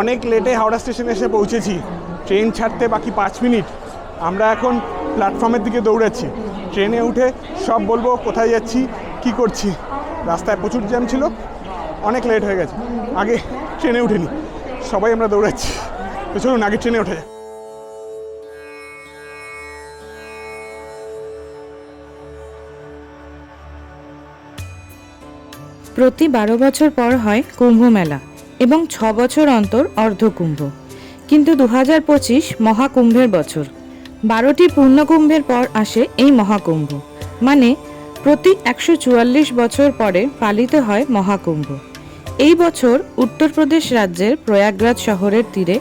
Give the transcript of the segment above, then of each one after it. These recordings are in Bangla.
অনেক লেটে হাওড়া স্টেশনে এসে পৌঁছেছি। ট্রেন ছাড়তে বাকি পাঁচ মিনিট আমরা এখন প্ল্যাটফর্মের দিকে দৌড়াচ্ছি। ট্রেনে উঠে সব বলব কোথায় যাচ্ছি, কি করছি। রাস্তায় প্রচুর জ্যাম ছিল, অনেক লেট হয়ে গেছে। আগে ট্রেনে উঠেনি। সবাই আমরা দৌড়াচ্ছি। তো চলুন, আগে ট্রেনে উঠে যাই। প্রতি বারো বছর পর হয় কুম্ভ মেলা। এবং ছ বছর অন্তর অর্ধকুম্ভ। কিন্তু দু হাজার পঁচিশ মহাকুম্ভের বছর। বারোটি পূর্ণকুম্ভের পর আসে এই মহাকুম্ভ। মানে প্রতি একশো চুয়াল্লিশ বছর পরে পালিত হয় মহাকুম্ভ। এই বছর উত্তরপ্রদেশ রাজ্যের প্রয়াগরাজ শহরের তীরে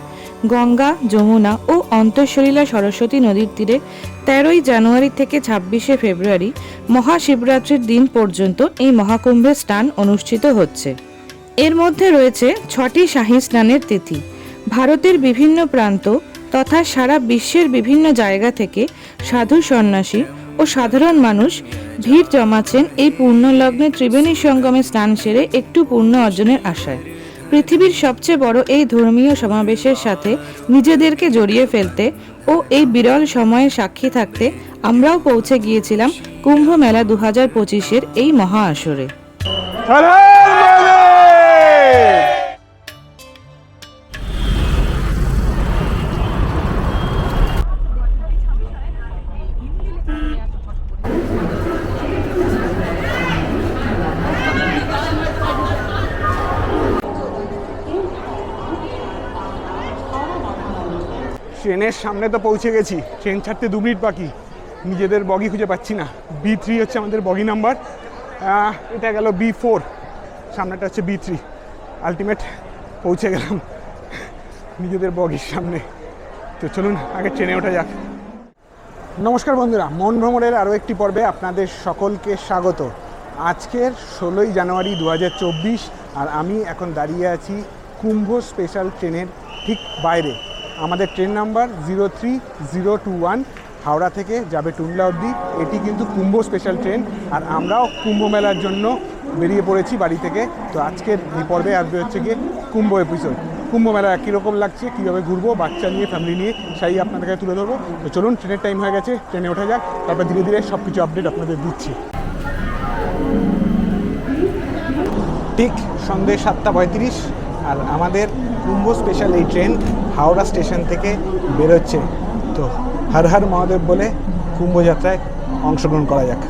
গঙ্গা, যমুনা ও অন্তঃসলীলা সরস্বতী নদীর তীরে তেরোই জানুয়ারি থেকে ছাব্বিশে ফেব্রুয়ারি মহাশিবরাত্রির দিন পর্যন্ত এই মহাকুম্ভের স্নান অনুষ্ঠিত হচ্ছে। এর মধ্যে রয়েছে ছটি শাহী স্নানের তিথি। ভারতের বিভিন্ন প্রান্ত তথা সারা বিশ্বের বিভিন্ন জায়গা থেকে সাধু সন্ন্যাসী ও সাধারণ মানুষ ভিড় জমাচ্ছেন এই পূর্ণলগ্নে ত্রিবেণী সঙ্গমে স্নান সেরে একটু পূর্ণ অর্জনের আশায়। পৃথিবীর সবচেয়ে বড় এই ধর্মীয় সমাবেশের সাথে নিজেদেরকে জড়িয়ে ফেলতে ও এই বিরল সময়ের সাক্ষী থাকতে আমরাও পৌঁছে গিয়েছিলাম কুম্ভ মেলা দু হাজার পঁচিশের এই মহা আসরে! ট্রেনের সামনে তো পৌঁছে গেছি। ট্রেন ছাড়তে দু মিনিট বাকি। নিজেদের বগি খুঁজে পাচ্ছি না। বি থ্রি হচ্ছে আমাদের বগি নাম্বার। এটা গেল বি ফোর সামনেটা হচ্ছে বি থ্রি আলটিমেট পৌঁছে গেলাম। নিজেদের বগির সামনে। তো চলুন, আগে ট্রেনে ওঠা যাক। নমস্কার বন্ধুরা, মন ভ্রমণের আরও একটি পর্বে আপনাদের সকলকে স্বাগত। আজকের ষোলোই জানুয়ারি দু হাজার চব্বিশ আর আমি এখন দাঁড়িয়ে আছি কুম্ভ স্পেশাল ট্রেনের ঠিক বাইরে। আমাদের train number zero three zero two one, Howrah থেকে যাবে টুনলা অবধি। এটি কিন্তু কুম্ভ স্পেশাল ট্রেন আর আমরাও কুম্ভ মেলার জন্য বেরিয়ে পড়েছি বাড়ি থেকে। তো আজকের এই পর্বে আসবে হচ্ছে গিয়ে কুম্ভ এপিসোড কুম্ভ মেলা কীরকম লাগছে, কীভাবে ঘুরবো, বাচ্চা নিয়ে ফ্যামিলি নিয়ে সেই আপনাদের কাছে তুলে ধরবো। তো চলুন ট্রেনের টাইম হয়ে গেছে ট্রেনে ওঠা যাক, তারপর ধীরে ধীরে সব কিছু আপডেট আপনাদের দিচ্ছি। ঠিক সন্ধ্যে সাতটা পঁয়ত্রিশ, আর আমাদের কুম্ভ স্পেশাল এই ট্রেন হাওড়া স্টেশন থেকে বেরোচ্ছে। তো হর হর মহাদেব বলে কুম্ভ যাত্রায় অংশগ্রহণ করা যাক।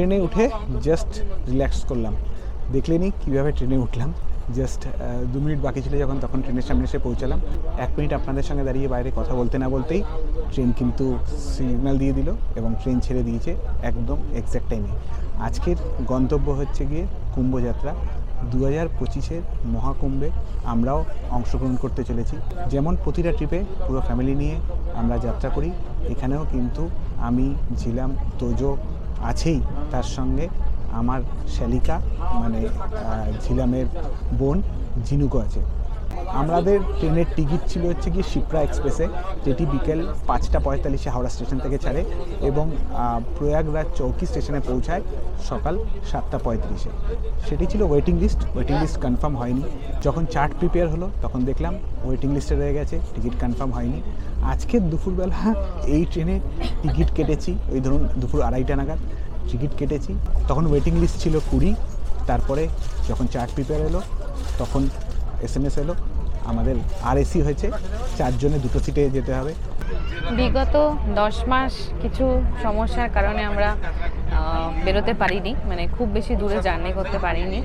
ট্রেনে উঠে জাস্ট রিল্যাক্স করলাম। দেখলেনি কীভাবে ট্রেনে উঠলাম। জাস্ট দু মিনিট বাকি ছিল যখন, তখন ট্রেনের সামনে এসে পৌঁছালাম। এক মিনিট আপনাদের সঙ্গে দাঁড়িয়ে বাইরে কথা বলতে না বলতেই ট্রেন কিন্তু সিগন্যাল দিয়ে দিল এবং ট্রেন ছেড়ে দিয়েছে একদম এক্স্যাক্ট টাইমে আজকের গন্তব্য হচ্ছে গিয়ে কুম্ভযাত্রা। দু হাজার পঁচিশের মহাকুম্ভে আমরাও অংশগ্রহণ করতে চলেছি। যেমন প্রতিটা ট্রিপে পুরো ফ্যামিলি নিয়ে আমরা যাত্রা করি। এখানেও কিন্তু আমি ঝিলাম তোজো আছেই তার সঙ্গে আমার শ্যালিকা মানে ঝিলামের বোন ঝিনুকও আছে। আমাদের ট্রেনের টিকিট ছিল হচ্ছে কি শিপ্রা এক্সপ্রেসে, যেটি বিকেল পাঁচটা পঁয়তাল্লিশে হাওড়া স্টেশন থেকে ছাড়ে এবং প্রয়াগরাজ চৌকি স্টেশনে পৌঁছায় সকাল সাতটা পঁয়ত্রিশে। সেটি ছিল waiting list waiting list confirm হয়নি। যখন চার্ট প্রিপেয়ার হলো, তখন দেখলাম ওয়েটিং লিস্টে রয়ে গেছে, টিকিট কনফার্ম হয়নি। আজকে দুপুরবেলা এই ট্রেনে টিকিট কেটেছি, ওই ধরুন দুপুর আড়াইটা নাগাদ, টিকিট কেটেছি। তখন ওয়েটিং লিস্ট ছিল কুড়ি, তারপরে যখন চার্ট প্রিপেয়ার এলো, তখন এস এম এস এলো আমাদের আর এসি হয়েছে। চারজনে দুটো সিটে যেতে হবে। বিগত দশ মাস কিছু সমস্যার কারণে আমরা বেরোতে পারিনি। মানে খুব বেশি দূরে জার্নি করতে পারিনি।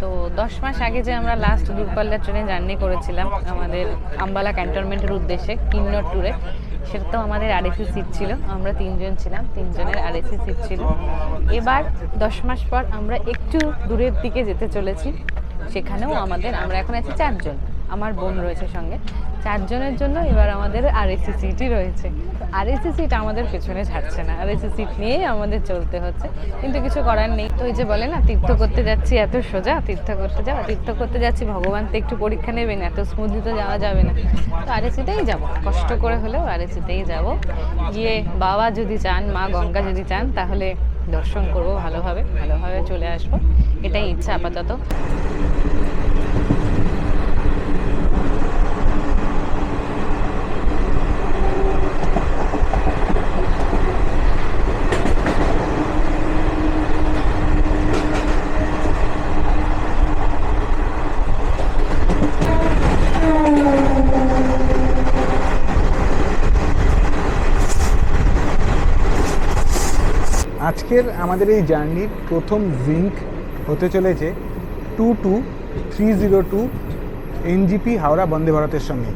তো দশ মাস আগে যে আমরা লাস্ট দূরপাল্লার ট্রেনে জার্নি করেছিলাম, আমাদের আম্বালা ক্যান্টনমেন্টের উদ্দেশ্যে, কিন্নর ট্যুরে সেটা তো আমাদের আরএসি সিট ছিল। আমরা তিনজন ছিলাম, তিনজনের আরএসি সিট ছিল। এবার দশ মাস পর আমরা একটু দূরের দিকে যেতে চলেছি। সেখানেও আমাদের, আমরা এখন আছি চারজন। আমার বোন রয়েছে সঙ্গে। চারজনের জন্য এবার আমাদের আর এসি সিটই রয়েছে। আর এসি সিট আমাদের পেছনে ছাড়ছে না। আরএসি সিট নিয়েই আমাদের চলতে হচ্ছে। কিন্তু কিছু করার নেই। তো ওই যে বলে না, তীর্থ করতে যাচ্ছি এত সোজা, তীর্থ করতে যাওয়া, তীর্থ করতে যাচ্ছি, ভগবান তো একটু পরীক্ষা নেবেন এত স্মুথলি তো যাওয়া যাবে না। তো আর এসিতেই যাব। কষ্ট করে হলেও আর এসিতেই যাব। গিয়ে বাবা যদি চান, মা গঙ্গা যদি চান, তাহলে দর্শন করব ভালোভাবে। ভালোভাবে চলে আসব। এটাই ইচ্ছা আপাতত। আজকের আমাদের এই জার্নির প্রথম জিঙ্ক হতে চলেছে two two three zero two NJP Howrah Vande ভারতের সঙ্গে।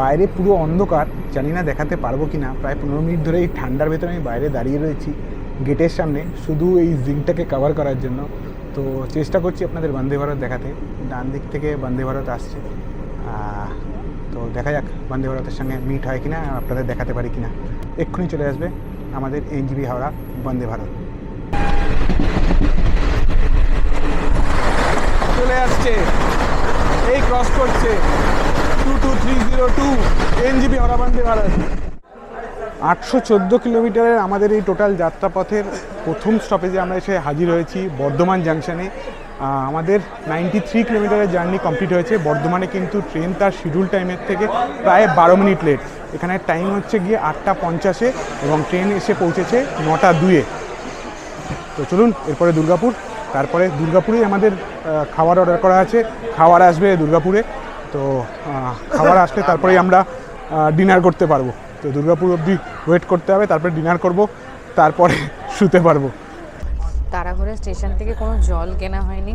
বাইরে পুরো অন্ধকার, জানি না দেখাতে পারব কি না প্রায় পনেরো মিনিট ধরে এই ঠান্ডার ভেতরে আমি বাইরে দাঁড়িয়ে রয়েছি গেটের সামনে, শুধু এই জিঙ্কটাকে কভার করার জন্য। তো চেষ্টা করছি আপনাদের বন্দে ভারত দেখাতে। ডান দিক থেকে বন্দে ভারত আসছে। তো দেখা যাক বন্দে ভারতের সঙ্গে মিট হয় কিনা, আপনাদের দেখাতে পারি কিনা। এক্ষুনি চলে আসবে আমাদের এনজিবি হাওড়া বন্দে ভারত। চলে আসছে। এই ক্রস করছে। Two two three zero two NJP Howrah Vande Bharat. আটশো চোদ্দ কিলোমিটারের আমাদের এই টোটাল যাত্রাপথের প্রথম স্টপেজে আমরা এসে হাজির হয়েছি বর্ধমান জাংশনে আমাদের নাইনটি থ্রি কিলোমিটারের জার্নি কমপ্লিট হয়েছে। বর্ধমানে কিন্তু ট্রেন তার শিডিউল টাইমের থেকে প্রায় বারো মিনিট লেট এখানে টাইম হচ্ছে গিয়ে আটটা পঞ্চাশে এবং ট্রেন এসে পৌঁছেছে নটা দুয়ে তো চলুন, এরপরে দুর্গাপুর। তারপরে দুর্গাপুরেই আমাদের খাবার অর্ডার করা আছে। খাবার আসবে দুর্গাপুরে। তো খাবার আসলে তারপরেই আমরা ডিনার করতে পারব। তো দুর্গাপুর অবধি ওয়েট করতে হবে, তারপরে ডিনার করব, তারপরে শুতে পারব। তাড়াহুড়ো স্টেশন থেকে কোনো জল কেনা হয়নি।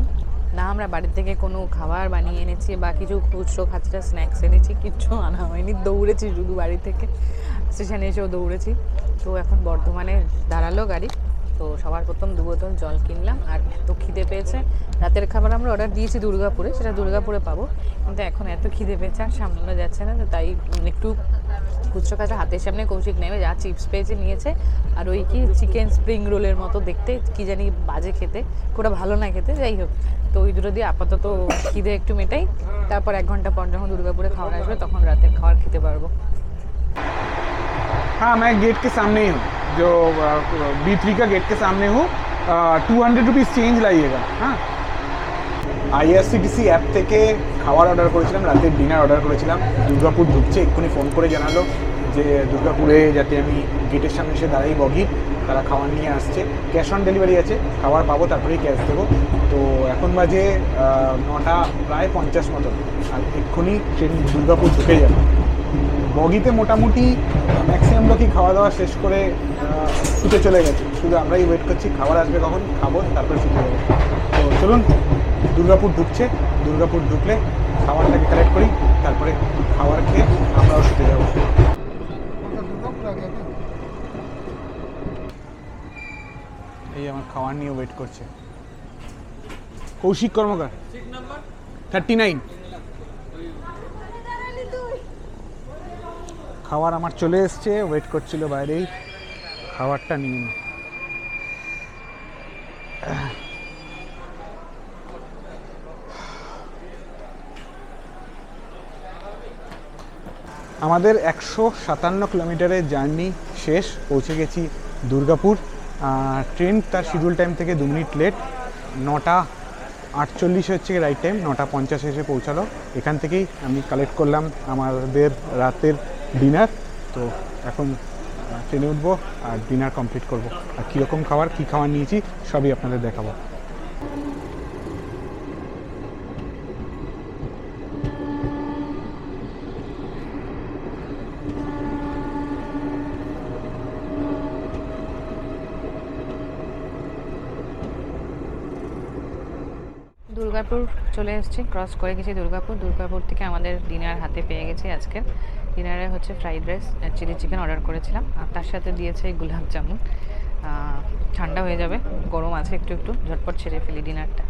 না, আমরা বাড়ি থেকে কোনো খাবার বানিয়ে এনেছি বা কিছু খুচরো খাচরা স্ন্যাক্স এনেছি কিচ্ছু আনা হয়নি। দৌড়েছি শুধু বাড়ি থেকে। স্টেশনে এসেও দৌড়েছি। তো এখন বর্ধমানে দাঁড়াল গাড়ি। তো সবার প্রথম দু বোতল জল কিনলাম আর এত খিদে পেয়েছে। রাতের খাবার আমরা অর্ডার দিয়েছি দুর্গাপুরে, সেটা দুর্গাপুরে পাবো। কিন্তু এখন এত খিদে পেয়েছে আর সামলানো যাচ্ছে না, তো তাই একটু কুচ্ছ কাছে হাতের সামনে কৌশিক নেমে যা চিপস পেয়েছে নিয়েছে। আর ওই কি চিকেন স্প্রিং রোলের মতো দেখতে, কি জানি বাজে খেতে ওটা ভালো না খেতে, যাই হোক। তো ওই দুটো দিয়ে আপাতত খিদে একটু মেটাই, তারপর এক ঘণ্টা পর যখন দুর্গাপুরে খাওয়া আসবে, তখন রাতের খাবার খেতে পারব। হ্যাঁ আমি গেট কে সামনেই হুম जो बी थ्री का गेट के सामने हूँ टू हंड्रेड रुपीज़ চেঞ্জ লাগিয়েগা হ্যাঁ আইআরসিটিসি অ্যাপ থেকে খাবার অর্ডার করেছিলাম রাতের ডিনার অর্ডার করেছিলাম দুর্গাপুর ঢুকছে এক্ষুনি ফোন করে জানালো যে দুর্গাপুরে যাতে আমি গেটের সামনে এসে দাঁড়াই বগি তারা খাবার নিয়ে আসছে ক্যাশ অন ডেলিভারি আছে খাবার পাবো তারপরেই ক্যাশ দেবো তো এখন বাজে আহ, নটা প্রায় পঞ্চাশ মতন আর এক্ষুনি ট্রেন দুর্গাপুর ঢুকে যাবে বগিতে মোটামুটি ম্যাক্সিমাম লোকই খাওয়া দাওয়া শেষ করে শুতে চলে গেছে। শুধু আমরাই ওয়েট করছি খাবার আসবে কখন? খাব তারপরে শুতে যাব। তো চলুন দুর্গাপুর ঢুকছে। দুর্গাপুর ঢুকলে খাবারটাকে কালেক্ট করি তারপরে খাবার খেয়ে আমরাও শুতে যাব। এই আমার খাবার নিয়ে ওয়েট করছে। কৌশিক কর্মকার। থার্টি নাইন খাবার আমার চলে এসছে ওয়েট করছিল বাইরেই। খাবারটা নিয়ে। আমাদের একশো সাতান্ন কিলোমিটারের জার্নি শেষ, পৌঁছে গেছি দুর্গাপুর। ট্রেন তার শিডিউল টাইম থেকে দু মিনিট লেট নটা আটচল্লিশ হচ্ছে রাইট টাইম নটা পঞ্চাশে এসে পৌঁছালো। এখান থেকেই আমি কালেক্ট করলাম আমাদের রাতের ডিনার তো এখন ট্রেনে উঠবো আর ডিনার কমপ্লিট করব। আর কীরকম খাবার কী খাবার নিয়েছি সবই আপনাদের দেখাবো। দুর্গাপুর চলে এসেছি ক্রস করে গেছি দুর্গাপুর। দুর্গাপুর থেকে আমাদের ডিনার হাতে পেয়ে গেছি আজকে। ডিনারে হচ্ছে fried rice chilli chicken order করেছিলাম। আর তার সাথে দিয়েছে গুলাব জামুন। ঠান্ডা হয়ে যাবে, গরম আছে একটু একটু, ঝটপট ছেড়ে ফেলি ডিনারটা।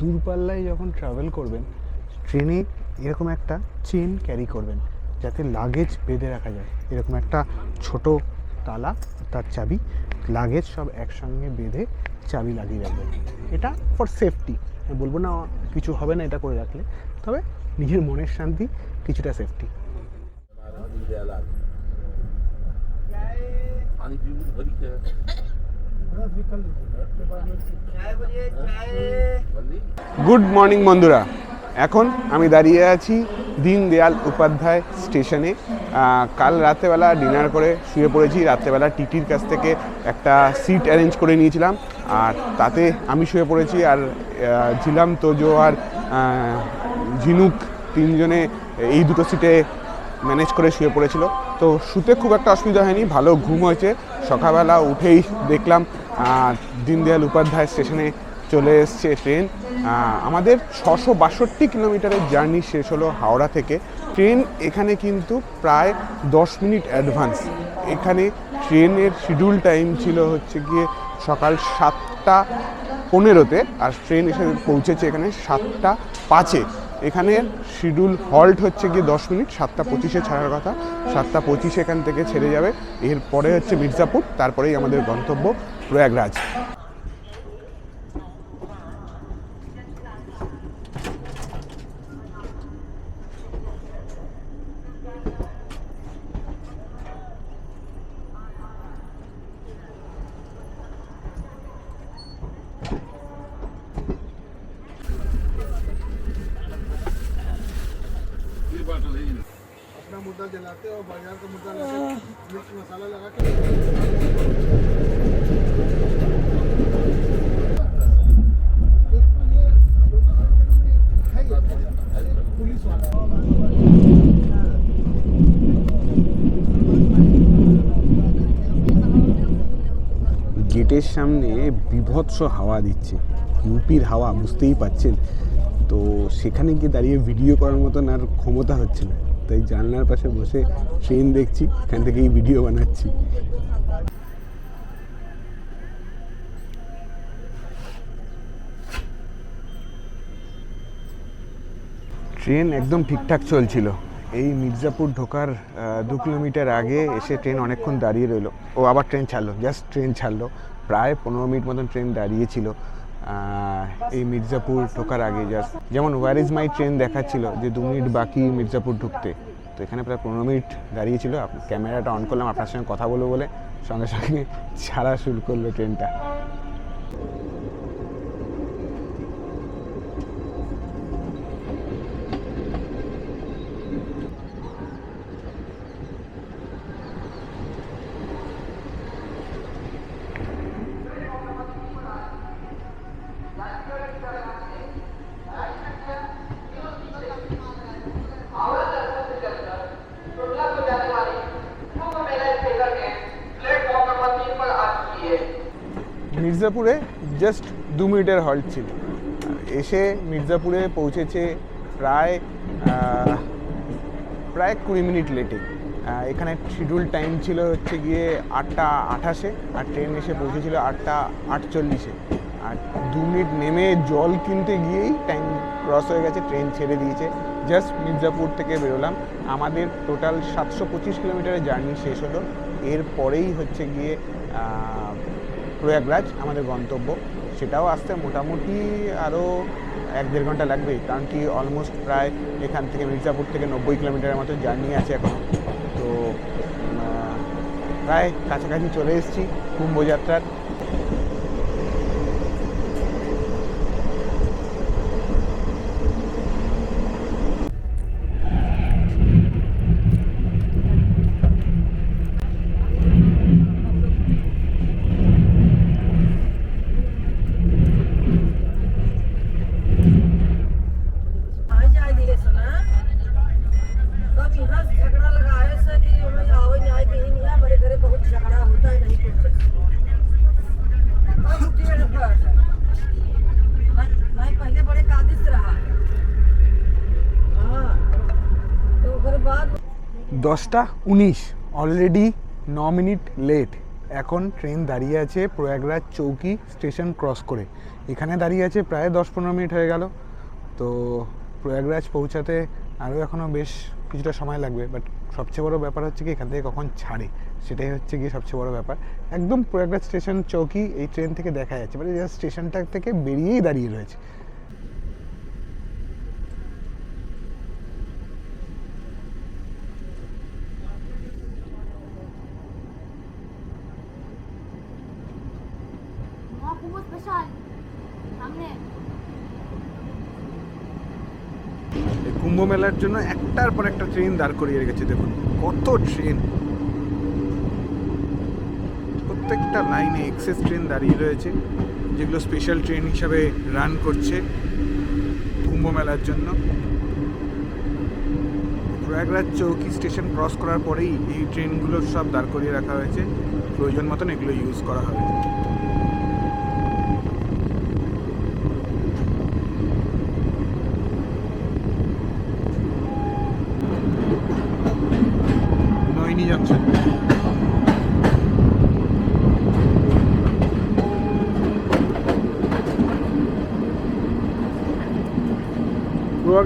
দূরপাল্লায় যখন ট্রাভেল করবেন ট্রেনে এরকম একটা চেন ক্যারি করবেন। যাতে লাগেজ বেঁধে রাখা যায়। এরকম একটা ছোট তালা, তার চাবি লাগেজ সব একসঙ্গে বেঁধে চাবি লাগিয়ে রাখবেন এটা ফর সেফটি আমি বলব না কিছু হবে না এটা করে রাখলে। তবে নিজের মনের শান্তি কিছুটা সেফটি গুড মর্নিং বন্ধুরা। এখন আমি দাঁড়িয়ে আছি দীনদয়াল উপাধ্যায় স্টেশনে। কাল রাত্রেবেলা ডিনার করে শুয়ে পড়েছি। রাত্রেবেলা টিটির কাছ থেকে একটা সিট অ্যারেঞ্জ করে নিয়েছিলাম। আর তাতে আমি শুয়ে পড়েছি আর ঝিলাম, তোজো আর ঝিনুক তিনজনে এই দুটো সিটে ম্যানেজ করে শুয়ে পড়েছিল। তো শুতে খুব একটা অসুবিধা হয়নি, ভালো ঘুম হয়েছে। সকালবেলা উঠেই দেখলাম দীনদয়াল উপাধ্যায় স্টেশনে চলে এসছে ট্রেন। আমাদের ছশো বাষট্টি কিলোমিটারের জার্নি শেষ হলো হাওড়া থেকে। ট্রেন এখানে কিন্তু প্রায় দশ মিনিট অ্যাডভান্স। এখানে ট্রেনের শিডিউল টাইম ছিল হচ্ছে গিয়ে সকাল সাতটা পনেরোতে, আর ট্রেন এসে পৌঁছেছে এখানে সাতটা পাঁচে। এখানে শিডিউল হল্ট হচ্ছে গিয়ে দশ মিনিট, সাতটা পঁচিশে ছাড়ার কথা। সাতটা পঁচিশে এখান থেকে ছেড়ে যাবে। এরপরে হচ্ছে মির্জাপুর, তারপরেই আমাদের গন্তব্য প্রয়াগরাজ। গেটের সামনে বিভৎস হাওয়া দিচ্ছে। ইউপির হাওয়া বুঝতেই পাচ্ছেন তো সেখানে গিয়ে দাঁড়িয়ে ভিডিও করার মতন আর ক্ষমতা হচ্ছে না। তাই জানলার পাশে বসে ট্রেন দেখছি, এখান থেকেই ভিডিও বানাচ্ছি। ট্রেন একদম ঠিকঠাক চলছিল। এই মির্জাপুর ঢোকার দু কিলোমিটার আগে এসে ট্রেন অনেকক্ষণ দাঁড়িয়ে রইল। ও আবার ট্রেন ছাড়লো জাস্ট ট্রেন ছাড়লো। প্রায় পনেরো মিনিট মতন ট্রেন দাঁড়িয়েছিল এই মির্জাপুর ঢোকার আগে জাস্ট যেমন ওয়ার ইজ মাই ট্রেন দেখাচ্ছিল যে দু মিনিট বাকি মির্জাপুর ঢুকতে। তো এখানে প্রায় পনেরো মিনিট দাঁড়িয়েছিল। ক্যামেরাটা অন করলাম, আপনার সঙ্গে কথা বলব বলে সঙ্গে সঙ্গে ছাড়া শুরু করল ট্রেনটা মির্জাপুরে জাস্ট দু মিনিটের হল্ট ছিল। এসে মির্জাপুরে পৌঁছেছে প্রায় প্রায় কুড়ি মিনিট লেটে এখানে শিডিউল টাইম ছিল হচ্ছে গিয়ে আটটা আঠাশে, আর ট্রেন এসে পৌঁছেছিল আটটা আটচল্লিশে। আর দু মিনিট নেমে জল কিনতে গিয়েই টাইম ক্রস হয়ে গেছে ট্রেন ছেড়ে দিয়েছে। জাস্ট মির্জাপুর থেকে বেরোলাম। আমাদের টোটাল সাতশো পঁচিশ কিলোমিটারের জার্নি শেষ হলো। এরপরেই হচ্ছে গিয়ে প্রয়াগরাজ, আমাদের গন্তব্য। সেটাও আসতে মোটামুটি আরও এক দেড় ঘণ্টা লাগবে কারণ কি অলমোস্ট প্রায় এখান থেকে মির্জাপুর থেকে নব্বই কিলোমিটারের মতো জার্নি আছে এখন। তো প্রায় কাছাকাছি চলে এসেছি কুম্ভযাত্রার দশটা উনিশ অলরেডি ন মিনিট লেট এখন ট্রেন দাঁড়িয়ে আছে প্রয়াগরাজ চৌকি স্টেশন ক্রস করে। এখানে দাঁড়িয়ে আছে প্রায় দশ পনেরো মিনিট হয়ে গেল। তো প্রয়াগরাজ পৌঁছাতে আরও এখনও বেশ কিছুটা সময় লাগবে বাট সবচেয়ে বড় ব্যাপার হচ্ছে কি, এখান থেকে কখন ছাড়ে? সেটাই হচ্ছে গিয়ে সবচেয়ে বড় ব্যাপার। একদম প্রয়াগরাজ স্টেশন চৌকি এই ট্রেন থেকে দেখা যাচ্ছে মানে স্টেশনটা থেকে বেরিয়েই দাঁড়িয়ে রয়েছে। স্পেশাল সামনে। কুম্ভ মেলার জন্য একটার পর একটা ট্রেন দাঁড় করিয়ে রেখেছে, দেখুন। কত ট্রেন প্রত্যেকটা লাইনে এক্সেস ট্রেন দাঁড়িয়ে রয়েছে, যেগুলো স্পেশাল ট্রেন হিসাবে রান করছে কুম্ভ মেলার জন্য। প্রয়াগরাজ চৌকি স্টেশন ক্রস করার পরেই এই ট্রেনগুলো সব দাঁড় করিয়ে রাখা হয়েছে। প্রয়োজন মতন এগুলো ইউজ করা হবে নৈনি জংশন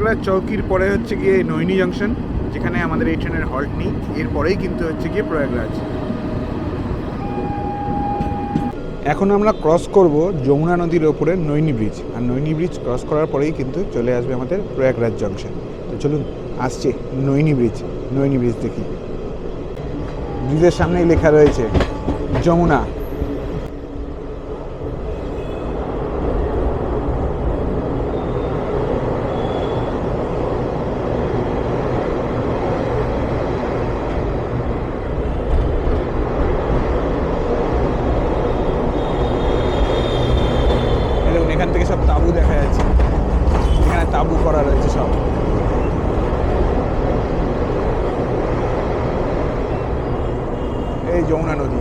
প্রয়াগরাজ চৌকির পরে হচ্ছে গিয়ে নৈনি জংশন যেখানে আমাদের এই ট্রেনের হল্ট নেই। এরপরেই কিন্তু হচ্ছে গিয়ে প্রয়াগরাজ। এখন আমরা ক্রস করব যমুনা নদীর ওপরে নৈনি ব্রিজ আর নৈনি ব্রিজ ক্রস করার পরেই কিন্তু চলে আসবে আমাদের প্রয়াগরাজ জংশন তো চলুন, আসছে নৈনি ব্রিজ নৈনি ব্রিজ দেখি। ব্রিজের সামনেই লেখা রয়েছে, যমুনা এই দেখুন এখান থেকে সব তাঁবু দেখা যাচ্ছে এখানে তাঁবু করা রয়েছে সব এই যমুনা নদী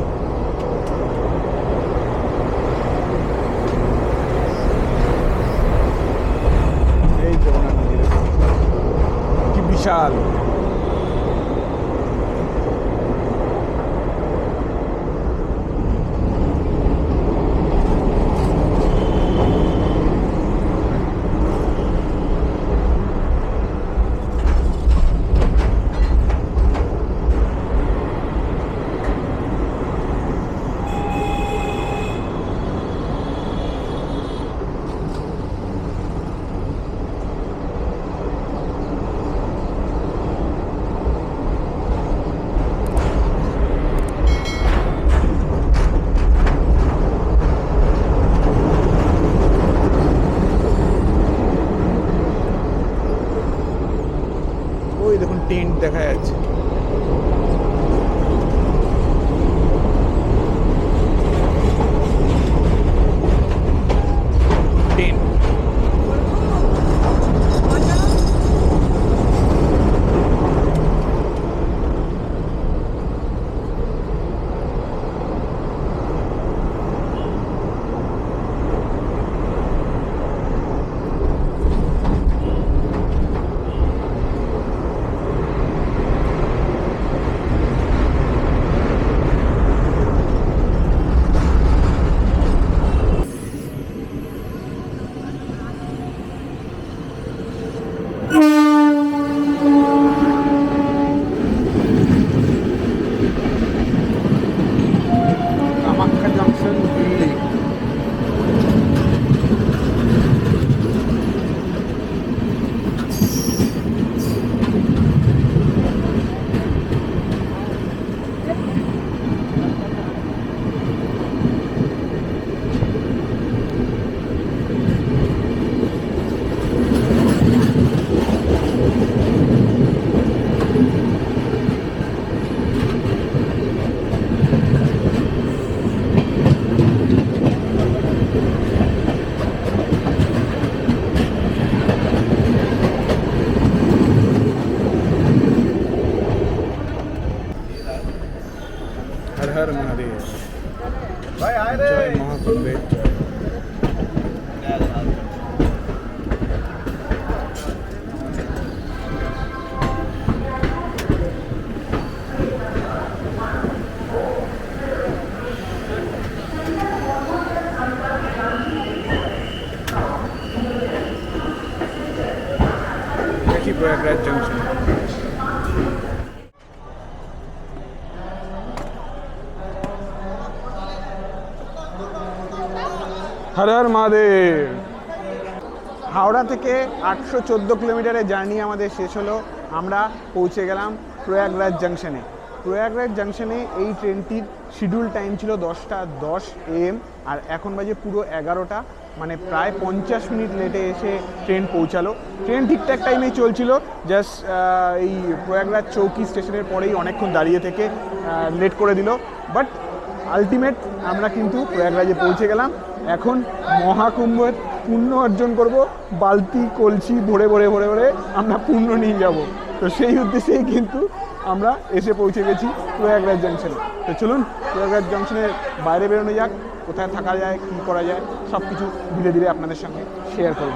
এই যমুনা নদী দেখুন। কি দেখুন টেন্ট দেখা যাচ্ছে। হর হর মহাদেব। হাওড়া থেকে আটশো চোদ্দ কিলোমিটারের জার্নি আমাদের শেষ হলো। আমরা পৌঁছে গেলাম প্রয়াগরাজ জাংশনে। প্রয়াগরাজ জাংশনে এই ট্রেনটির শিডিউল টাইম ছিল দশটা দশ এম আর এখন বাজে পুরো এগারোটা। মানে প্রায় পঞ্চাশ মিনিট লেটে এসে ট্রেন পৌঁছালো। ট্রেন ঠিকঠাক টাইমেই চলছিল জাস্ট এই প্রয়াগরাজ চৌকি স্টেশনের পরেই অনেকক্ষণ দাঁড়িয়ে থেকে লেট করে দিল। বাট আলটিমেট আমরা কিন্তু প্রয়াগরাজে পৌঁছে গেলাম। এখন মহাকুম্ভের পুণ্য অর্জন করব, বালতি, কলসি, ভরে ভরে ভরে ভরে আমরা পুণ্য নিয়ে যাব। তো সেই উদ্দেশ্যেই কিন্তু আমরা এসে পৌঁছে গেছি প্রয়াগরাজ জংশনে তো চলুন, প্রয়াগরাজ জংশনের বাইরে বেরোনো যাক, কোথায় থাকা যায়, কী করা যায় সব কিছু ধীরে ধীরে আপনাদের সঙ্গে শেয়ার করব।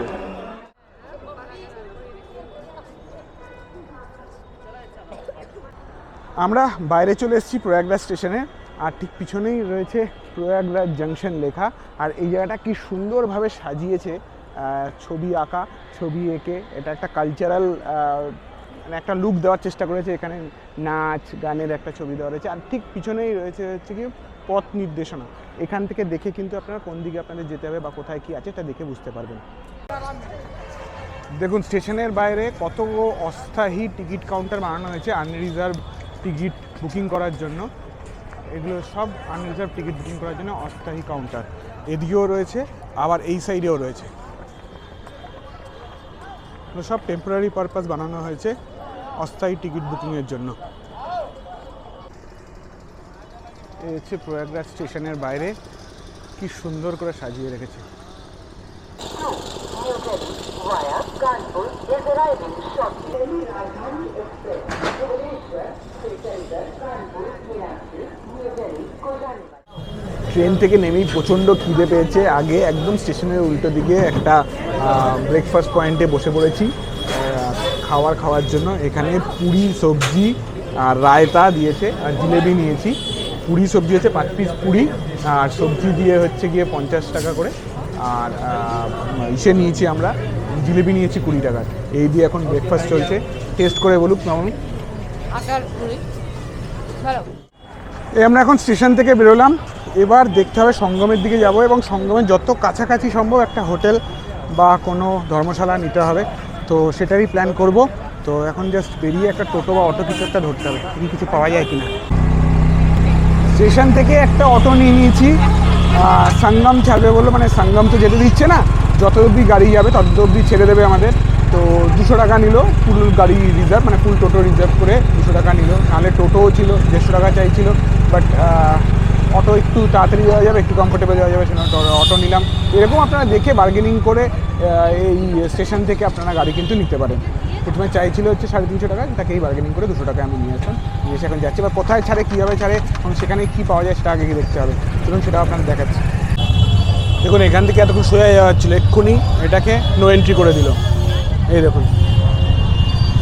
আমরা বাইরে চলে এসেছি প্রয়াগরাজ স্টেশনে আর ঠিক পিছনেই রয়েছে প্রয়াগরাজ জাংশন লেখা। আর এই জায়গাটা কি সুন্দরভাবে সাজিয়েছে ছবি আঁকা, ছবি এঁকে। এটা একটা কালচারাল মানে একটা লুক দেওয়ার চেষ্টা করেছে। এখানে নাচ, গানের একটা ছবি দেওয়া রয়েছে। আর ঠিক পিছনেই রয়েছে হচ্ছে কি পথ নির্দেশনা। এখান থেকে দেখে কিন্তু আপনারা কোন দিকে আপনাদের যেতে হবে বা কোথায় কি আছে তা দেখে বুঝতে পারবেন। দেখুন, স্টেশনের বাইরে কত অস্থায়ী টিকিট কাউন্টার বানানো হয়েছে আনরিজার্ভ টিকিট বুকিং করার জন্য। এগুলো সব আনরিজার্ভ টিকিট বুকিং করার জন্য অস্থায়ী কাউন্টার এদিকেও রয়েছে আবার এই সাইডেও রয়েছে সব টেম্পোরারি পারপাস বানানো হয়েছে অস্থায়ী টিকিট বুকিংয়ের জন্য এই হচ্ছে প্রয়াগরাজ স্টেশনের বাইরে কি সুন্দর করে সাজিয়ে রেখেছে ট্রেন থেকে নেমেই প্রচণ্ড খিদে পেয়েছে। আগে একদম স্টেশনের উল্টো দিকে একটা ব্রেকফাস্ট পয়েন্টে বসে পড়েছি। খাওয়ার খাওয়ার জন্য। এখানে পুরি, সবজি আর রায়তা দিয়েছে, আর জিলেবি নিয়েছি। পুরি, সবজি হচ্ছে পাঁচ পিস পুরি, আর সবজি দিয়ে হচ্ছে গিয়ে পঞ্চাশ টাকা করে। আর ইসে নিয়েছি আমরা, জিলেবি নিয়েছি কুড়ি টাকার এই দিয়ে এখন ব্রেকফাস্ট চলছে। টেস্ট করে বলুক কেমন আটার পুরি। ভালো আমরা এখন স্টেশন থেকে বেরোলাম। এবার দেখতে হবে সঙ্গমের দিকে যাব এবং সঙ্গমের যত কাছাকাছি সম্ভব একটা হোটেল বা কোনো ধর্মশালা নিতে হবে। তো সেটারই প্ল্যান করব। তো এখন জাস্ট বেরিয়ে একটা টোটো বা অটো কিছু একটা ধরতে হবে। কি কিছু পাওয়া যায় কিনা? স্টেশন থেকে একটা অটো নিয়ে নিয়েছি। সঙ্গম ছাড়বে বলল মানে সঙ্গম তো যেতে দিচ্ছে না। যত অবধি গাড়ি যাবে, তত অবধি ছেড়ে দেবে আমাদের। তো দুশো টাকা নিল ফুল গাড়ি রিজার্ভ মানে ফুল টোটো রিজার্ভ করে দুশো টাকা নিল। নাহলে টোটোও ছিল, দেড়শো টাকা চাইছিল। বাট অটো একটু তাড়াতাড়ি যাওয়া যাবে, একটু কমফোর্টেবল যাওয়া যাবে টো- অটো নিলাম। এরকম আপনারা দেখে বার্গেনিং করে এই স্টেশন থেকে আপনারা গাড়ি কিন্তু নিতে পারেন। প্রথমে চাইছিল হচ্ছে সাড়ে তিনশো টাকা, তাকেই বার্গেনিং করে দুশো টাকা আমি নিয়ে আসলাম। নিয়ে এসে এখন যাচ্ছি। বা কোথায় ছাড়ে, কীভাবে ছাড়ে, এবং সেখানে কী পাওয়া যায়, সেটা আগে দেখতে হবে। চলুন সেটা আপনার দেখাচ্ছি। দেখুন, এখান থেকে এতক্ষণ সোজা যাওয়া ছিল এক্ষুনি এটাকে নো এন্ট্রি করে দিল। এই দেখুন।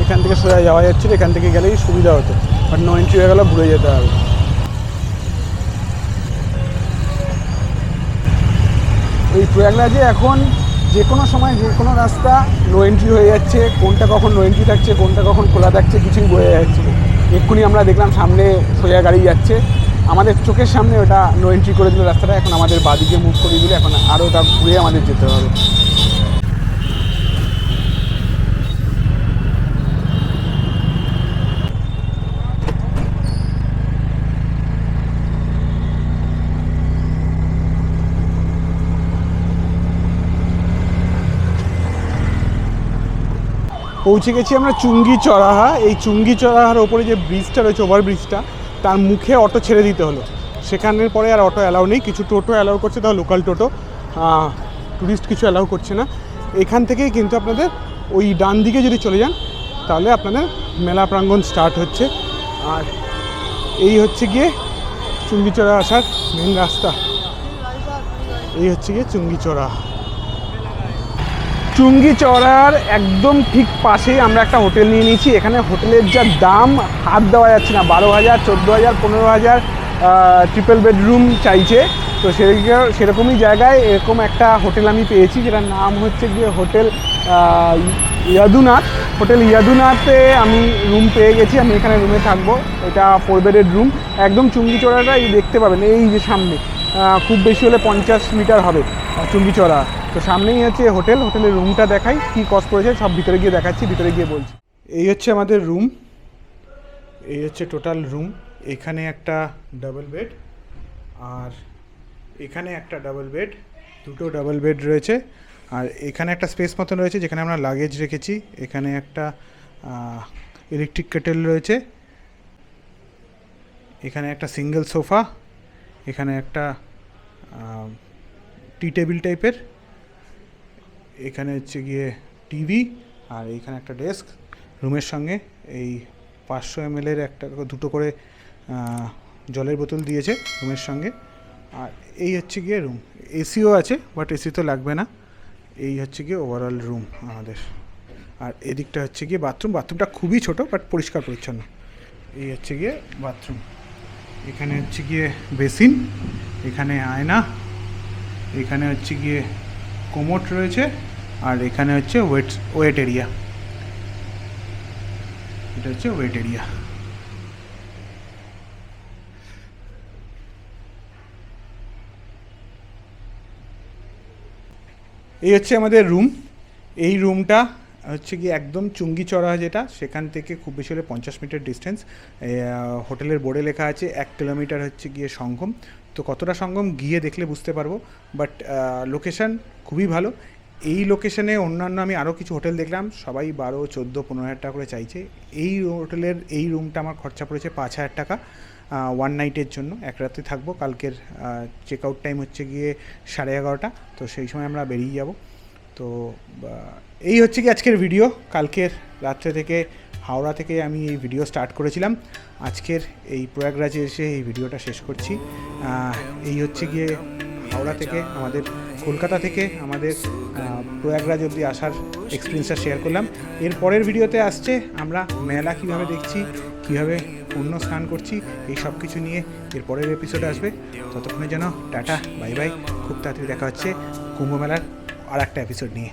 এখান থেকে সোজা যাওয়া যাচ্ছিল, এখান থেকে গেলেই সুবিধা হতো। বাট নো এন্ট্রি হয়ে গেলে, ঘুরে যেতে হবে। এই প্রয়াগরাজে এখন যে কোনো সময় যে কোনো রাস্তা নো এন্ট্রি হয়ে যাচ্ছে, কোনটা কখন নো এন্ট্রি থাকছে, কোনটা কখন খোলা থাকছে কিছুই বোঝা যাচ্ছে এক্ষুনি আমরা দেখলাম সামনে সোজা গাড়ি যাচ্ছে। আমাদের চোখের সামনে ওটা নো এন্ট্রি করে দিল রাস্তাটা, এখন আমাদের বাদিকে মুভ করে দিলে এখন আরও ওটা ঘুরে আমাদের যেতে হবে। পৌঁছে গেছি আমরা চুঙ্গি চড়াহা এই চুঙ্গি চড়াহার ওপরে যে ব্রিজটা রয়েছে ওভার ব্রিজটা তার মুখে অটো ছেড়ে দিতে হলো। সেখানের পরে আর অটো অ্যালাউ নেই। কিছু টোটো অ্যালাউ করছে, তাও লোকাল টোটো। টুরিস্ট কিছু অ্যালাউ করছে না। এখান থেকেই কিন্তু আপনাদের ওই ডান দিকে যদি চলে যান, তাহলে আপনাদের মেলা প্রাঙ্গণ স্টার্ট হচ্ছে। আর এই হচ্ছে গিয়ে চুঙ্গিচড়া আসার মেন রাস্তা। এই হচ্ছে গিয়ে চুঙ্গিচড়া চুঙ্গি চড়ার একদম ঠিক পাশেই আমরা একটা হোটেল নিয়ে নিয়েছি। এখানে হোটেলের যা দাম, হাত দেওয়া যাচ্ছে না। বারো হাজার, চোদ্দ হাজার, পনেরো হাজার ট্রিপল বেডরুম চাইছে। তো সেরকম সেরকমই জায়গায় এরকম একটা হোটেল আমি পেয়েছি, যেটার নাম হচ্ছে গিয়ে হোটেল ইয়াদুনাথ। হোটেল ইয়াদুনাথে আমি রুম পেয়ে গেছি, আমি এখানে রুমে থাকব। এটা ফোর বেডের রুম একদম চুঙ্গি চড়াটা এই দেখতে পাবেন, এই যে সামনে। খুব বেশি হলে পঞ্চাশ মিটার হবে, চুঙ্গি চড়া। তো সামনেই হচ্ছে হোটেল, হোটেলের রুমটা দেখাই, কি কস্ট পড়েছে সব ভিতরে গিয়ে দেখাচ্ছি, ভিতরে গিয়ে বলছি। এই হচ্ছে আমাদের রুম এই হচ্ছে টোটাল রুম এখানে একটা ডাবল বেড আর এখানে একটা ডাবল বেড দুটো ডাবল বেড রয়েছে। আর এখানে একটা স্পেস মতন রয়েছে যেখানে আমরা লাগেজ রেখেছি, এখানে একটা ইলেকট্রিক কেটেল রয়েছে। এখানে একটা সিঙ্গেল সোফা এখানে একটা টি টেবিল টাইপের এখানে হচ্ছে গিয়ে টিভি আর এইখানে একটা ডেস্ক। রুমের সঙ্গে এই পাঁচশো এম এর একটা দুটো করে জলের বোতল দিয়েছে রুমের সঙ্গে। আর এই হচ্ছে গিয়ে রুম। এসিও আছে, বাট এসি তো লাগবে না। এই হচ্ছে গিয়ে ওভারঅল রুম আমাদের। আর এদিকটা হচ্ছে গিয়ে বাথরুম। বাথরুমটা খুবই ছোট, বাট পরিষ্কার পরিচ্ছন্ন। এই হচ্ছে গিয়ে বাথরুম। এখানে হচ্ছে গিয়ে বেসিন, এখানে আয়না, এখানে হচ্ছে গিয়ে কোমোট রয়েছে। আর এখানে হচ্ছে ওয়েট ওয়েট এরিয়া এটা হচ্ছে ওয়েট এরিয়া এই হচ্ছে আমাদের রুম এই রুমটা হচ্ছে কি একদম চুঙ্গি চড়া যেটা, সেখান থেকে খুব বেশি হলে পঞ্চাশ মিটার ডিস্টেন্স হোটেলের বোর্ডে লেখা আছে এক কিলোমিটার হচ্ছে গিয়ে সঙ্গম। তো কতটা সঙ্গম গিয়ে দেখলে বুঝতে পারব বাট লোকেশান খুবই ভালো। এই লোকেশনে অন্যান্য আমি আরও কিছু হোটেল দেখলাম। সবাই বারো, চোদ্দ, পনেরো হাজার টাকা করে চাইছে। এই হোটেলের এই রুমটা আমার খরচা পড়েছে পাঁচ হাজার টাকা ওয়ান নাইটের জন্য। এক রাতে থাকব। কালকের চেক আউট টাইম হচ্ছে গিয়ে সাড়ে এগারোটা। তো সেই সময় আমরা বেরিয়ে যাব। তো এই হচ্ছে কি আজকের ভিডিও কালকের রাত্রে থেকে, হাওড়া থেকে আমি এই ভিডিও স্টার্ট করেছিলাম। আজকের এই প্রয়াগরাজে এসে এই ভিডিওটা শেষ করছি। এই হচ্ছে গিয়ে হাওড়া থেকে আমাদের কলকাতা থেকে আমাদের প্রয়াগরাজ অব্দি আসার এক্সপিরিয়েন্সটা শেয়ার করলাম। এর পরের ভিডিওতে আসছে, আমরা মেলা কীভাবে দেখছি, কীভাবে পূর্ণ স্নান করছি, এই সব কিছু নিয়ে এর পরের এপিসোড আসবে। ততক্ষণে যেন টাটা বাই বাই খুব তাড়াতাড়ি দেখা হচ্ছে কুম্ভ মেলার আর একটা এপিসোড নিয়ে।